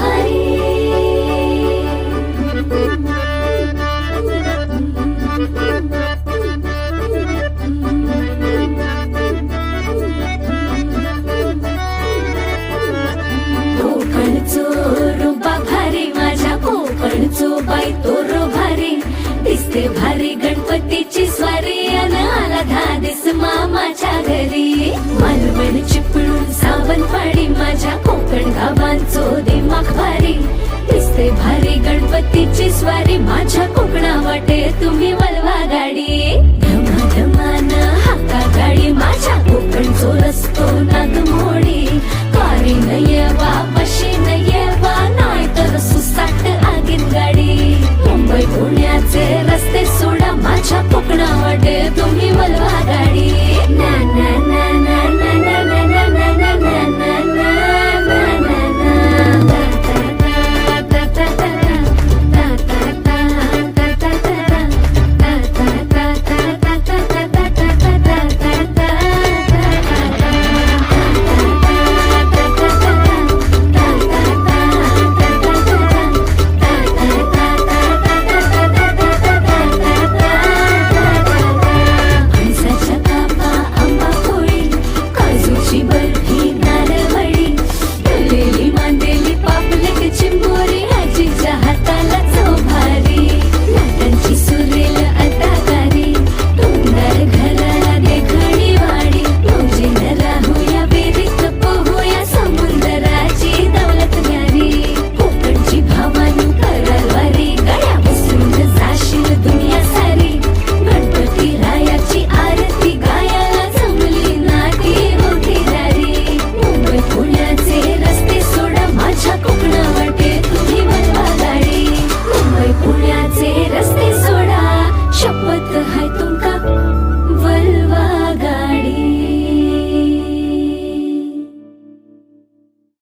भारी कोकणचो रुबा भारी माझ्या कोकणचो बाई तो रो भारी. दिसते भारी गणपतीची कोकण दिमाग भारी. दिसते भारी गणपतीची स्वारी. माझ्या कोकणा वाटे तुम्ही वलवा गाडी. Curitiba